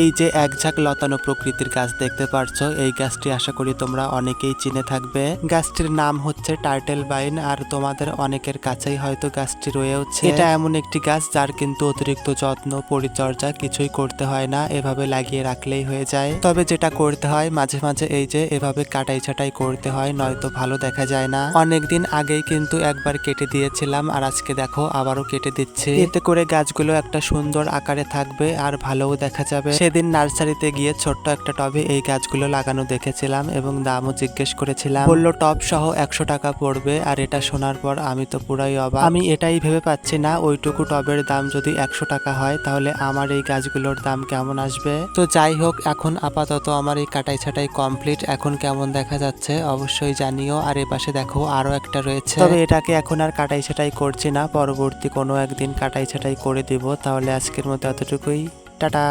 এই যে এক ঝাঁক লতানো প্রকৃতির গাছ দেখতে পারছ, এই গাছটি আশা করি তোমরা অনেকেই চিনে থাকবে। গাছটির নাম হচ্ছে টার্টেল বাইন আর তোমাদের অনেকের কাছেই হয়তো গাছটি রয়েছে এটা এমন একটি গাছ যার কিন্তু অতিরিক্ত যত্ন, পরিচর্যা কিছুই করতে হয় না, এভাবে লাগিয়ে রাখলেই হয়ে যায়। তবে যেটা করতে হয়, মাঝে মাঝে এই যে এভাবে কাটাই ছাটাই করতে হয়, নয়তো ভালো দেখা যায় না। অনেকদিন আগেই কিন্তু একবার কেটে দিয়েছিলাম, আর আজকে দেখো আবারও কেটে দিচ্ছে। এতে করে গাছগুলো একটা সুন্দর আকারে থাকবে, আর ভালোও দেখা যাবে। সেদিন নার্সারিতে গিয়ে ছোট্ট একটা টবে এই গাছগুলো লাগানো দেখেছিলাম এবং দামও জিজ্ঞেস করেছিলাম। বলল, টব সহ একশো টাকা পড়বে আর এটা শোনার পর আমি তো পুরাই অবাক। আমি এটাই ভেবে পাচ্ছি না, ওইটুকু টবের দাম যদি একশো টাকা হয় তাহলে আমার এই গাছগুলোর দাম কেমন আসবে? তো যাই হোক, এখন আপাতত আমার এই কাটাই ছাটাই কমপ্লিট। এখন কেমন দেখা যাচ্ছে অবশ্যই জানিও। আর এ পাশে দেখো আরও একটা রয়েছে। তবে এটাকে এখন আর কাটাই ছাটাই করছি না। পরবর্তী কোনো একদিন কাটাই ছাটাই করে দিব। তাহলে আজকের মতো এতটুকুই। টাটা!